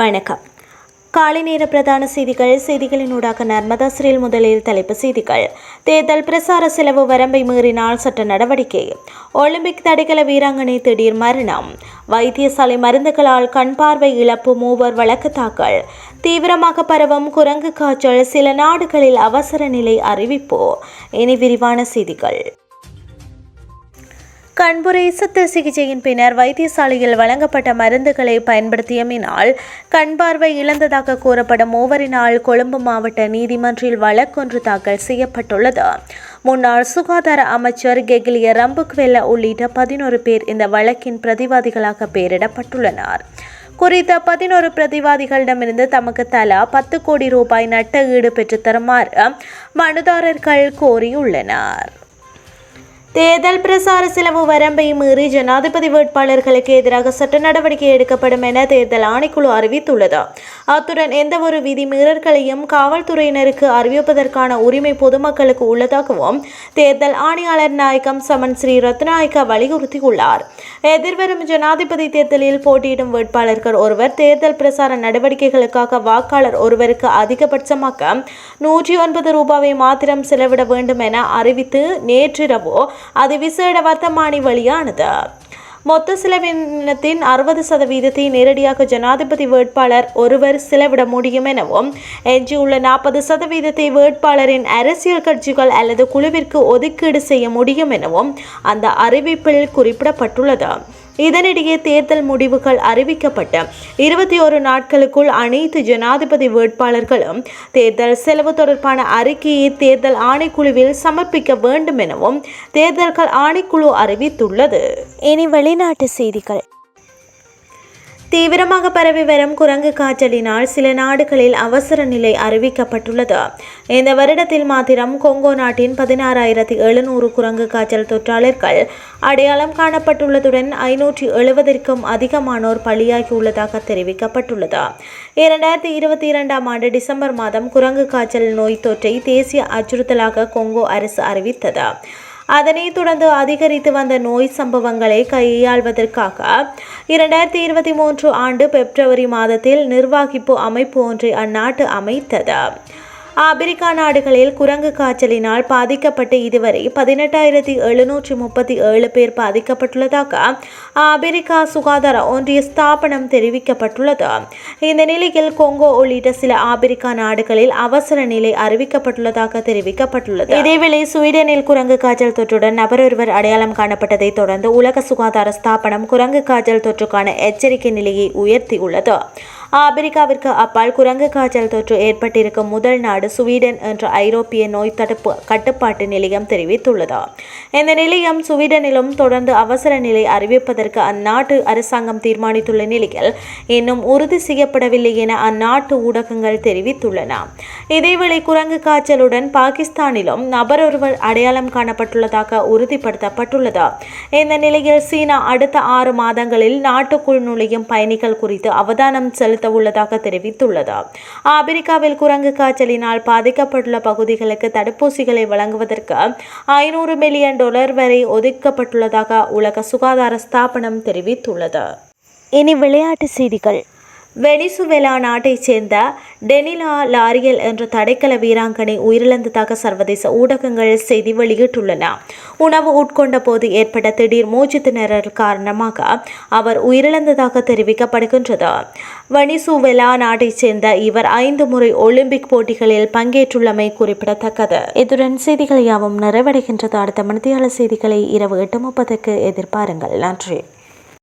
வணக்கம். காலை நேர பிரதான செய்திகள். செய்திகளினூடாக நர்மதா சிறில் முதலில் தலைப்பு செய்திகள். தேர்தல் பிரசார செலவு வரம்பை மீறினால் சட்ட நடவடிக்கை. ஒலிம்பிக் தடகள வீராங்கனை திடீர் மரணம். வைத்தியசாலை மருந்துகளால் கண் பார்வை இழப்பு மூவர் வழக்கு தாக்கல். தீவிரமாக பரவும் குரங்கு காய்ச்சல் சில நாடுகளில் அவசர நிலை அறிவிப்பு. இனி விரிவான செய்திகள். கண்புரை சித்த சிகிச்சையின் பின்னர் வைத்தியசாலையில் வழங்கப்பட்ட மருந்துகளை பயன்படுத்தியமினால் கண் பார்வை இழந்ததாக கூறப்படும் மூவரினால் கொழும்பு மாவட்ட நீதிமன்றில் வழக்கொன்று தாக்கல் செய்யப்பட்டுள்ளது. முன்னாள் சுகாதார அமைச்சர் கெகிலிய ரம்புக்வெல்ல உள்ளிட்ட பதினோரு பேர் இந்த வழக்கின் பிரதிவாதிகளாக பெயரிடப்பட்டுள்ளனர். குறித்த பதினோரு பிரதிவாதிகளிடமிருந்து தமக்கு தலா பத்து கோடி ரூபாய் நட்ட ஈடு பெற்றுத் தருமாறு மனுதாரர்கள் கோரியுள்ளனர். தேர்தல் பிரசார செலவு வரம்பை மீறி ஜனாதிபதி வேட்பாளர்களுக்கு எதிராக சட்ட நடவடிக்கை எடுக்கப்படும் என தேர்தல் ஆணைக்குழு அறிவித்துள்ளது. அத்துடன் எந்தவொரு விதிமீறல்களையும் காவல்துறையினருக்கு அறிவிப்பதற்கான உரிமை பொதுமக்களுக்கு உள்ளதாகவும் தேர்தல் ஆணையாளர் நாயகம் சமன் ஸ்ரீ ரத்நாயக்கா வலியுறுத்தியுள்ளார். எதிர்வரும் ஜனாதிபதி தேர்தலில் போட்டியிடும் வேட்பாளர்கள் ஒருவர் தேர்தல் பிரசார நடவடிக்கைகளுக்காக வாக்காளர் ஒருவருக்கு அதிகபட்சமாக நூற்றி ஒன்பது ரூபாவை மாத்திரம் செலவிட வேண்டும் என அறிவித்து நேற்றிரவோ அது விசேட வர்த்தமானி வழியானது. மொத்த செலவினத்தின் அறுபது சதவீதத்தை நேரடியாக ஜனாதிபதி வேட்பாளர் ஒருவர் செலவிட முடியும் எனவும் எஞ்சியுள்ள நாற்பது சதவீதத்தை வேட்பாளரின் அரசியல் கட்சிகள் அல்லது குழுவிற்கு ஒதுக்கீடு செய்ய முடியும் எனவும் அந்த அறிவிப்பில் குறிப்பிடப்பட்டுள்ளது. இதனிடையே தேர்தல் முடிவுகள் அறிவிக்கப்பட்ட இருபத்தி ஒரு நாட்களுக்குள் அனைத்து ஜனாதிபதி வேட்பாளர்களும் தேர்தல் செலவு தொடர்பான அறிக்கையை தேர்தல் ஆணைக்குழுவில் சமர்ப்பிக்க வேண்டும் எனவும் தேர்தல்கள் ஆணைக்குழு அறிவித்துள்ளது. இனி வெளிநாட்டு செய்திகள். தீவிரமாக பரவி வரும் குரங்கு காய்ச்சலினால் சில நாடுகளில் அவசர நிலை அறிவிக்கப்பட்டுள்ளது. இந்த வருடத்தில் மாத்திரம் கொங்கோ நாட்டின் பதினாறாயிரத்தி எழுநூறு குரங்கு காய்ச்சல் தொற்றாளர்கள் அடையாளம் காணப்பட்டுள்ளதுடன் ஐநூற்றி எழுபதற்கும் அதிகமானோர் பலியாகியுள்ளதாக தெரிவிக்கப்பட்டுள்ளது. இரண்டாயிரத்தி இருபத்தி இரண்டாம் ஆண்டு டிசம்பர் மாதம் குரங்கு காய்ச்சல் நோய் தொற்றை தேசிய அச்சுறுத்தலாக கொங்கோ அரசு அறிவித்தது. அதனைத் தொடர்ந்து அதிகரித்து வந்த நோய் சம்பவங்களை கையாள்வதற்காக இரண்டாயிரத்தி இருபத்தி மூன்று ஆண்டு பிப்ரவரி மாதத்தில் நிர்வாகிப்பு அமைப்பு ஒன்றை அந்நாட்டு அமைத்தது. ஆப்பிரிக்கா நாடுகளில் குரங்கு காய்ச்சலினால் பாதிக்கப்பட்டு இதுவரை பதினெட்டாயிரத்தி எழுநூற்றி முப்பத்தி ஏழு பேர் பாதிக்கப்பட்டுள்ளதாக அமெரிக்கா சுகாதார ஒன்றிய ஸ்தாபனம் தெரிவிக்கப்பட்டுள்ளது. இந்த நிலையில் கொங்கோ உள்ளிட்ட சில ஆப்பிரிக்கா நாடுகளில் அவசர நிலை அறிவிக்கப்பட்டுள்ளதாக தெரிவிக்கப்பட்டுள்ளது. இதேவேளை ஸ்வீடனில் குரங்கு காய்ச்சல் தொற்றுடன் நபர் ஒருவர் அடையாளம் காணப்பட்டதை தொடர்ந்து உலக சுகாதார ஸ்தாபனம் குரங்கு காய்ச்சல் தொற்றுக்கான எச்சரிக்கை நிலையை உயர்த்தியுள்ளது. ஆப்பிரிக்காவிற்கு அப்பால் குரங்கு காய்ச்சல் தொற்று ஏற்பட்டிருக்கும் முதல் நாடு சுவீடன் என்ற ஐரோப்பிய நோய் தடுப்பு கட்டுப்பாட்டு நிலையம் தெரிவித்துள்ளது. இந்த நிலையம் சுவீடனிலும் தொடர்ந்து அவசர நிலை அறிவிப்பதற்கு அந்நாட்டு அரசாங்கம் தீர்மானித்துள்ள நிலையில் இன்னும் உறுதி செய்யப்படவில்லை என அந்நாட்டு ஊடகங்கள் தெரிவித்துள்ளன. இதேவேளை குரங்கு காய்ச்சலுடன் பாகிஸ்தானிலும் நபர் ஒருவர் அடையாளம் காணப்பட்டுள்ளதாக உறுதிப்படுத்தப்பட்டுள்ளது. இந்த நிலையில் சீனா அடுத்த ஆறு மாதங்களில் நாட்டுக்குள் நுழையும் பயணிகள் குறித்து அவதானம் செலுத்த உள்ளதாக தெரிவித்துள்ளது. அமெரிக்காவில் குரங்கு காய்ச்சலினால் பாதிக்கப்பட்டுள்ள பகுதிகளுக்கு தடுப்பூசிகளை வழங்குவதற்கு ஐநூறு மில்லியன் டாலர் வரை ஒதுக்கப்பட்டுள்ளதாக உலக சுகாதார ஸ்தாபனம் தெரிவித்துள்ளது. இனி விளையாட்டு செய்திகள். வெனிசுவேலா நாட்டைச் சேர்ந்த டெனிலா லாரியல் என்ற தடைக்கல வீராங்கனை உயிரிழந்ததாக சர்வதேச ஊடகங்கள் செய்தி வெளியிட்டுள்ளன. உணவு உட்கொண்ட போது ஏற்பட்ட திடீர் மூச்சு திணறல் காரணமாக அவர் உயிரிழந்ததாக தெரிவிக்கப்படுகின்றது. வெனிசுவேலா நாட்டைச் சேர்ந்த இவர் ஐந்து முறை ஒலிம்பிக் போட்டிகளில் பங்கேற்றுள்ளமை குறிப்பிடத்தக்கது. இதுடன் செய்திகள் யாவும் நிறைவடைகின்றது. அடுத்த மணித்தியால செய்திகளை இரவு எட்டு முப்பதுக்கு எதிர்பாருங்கள். நன்றி.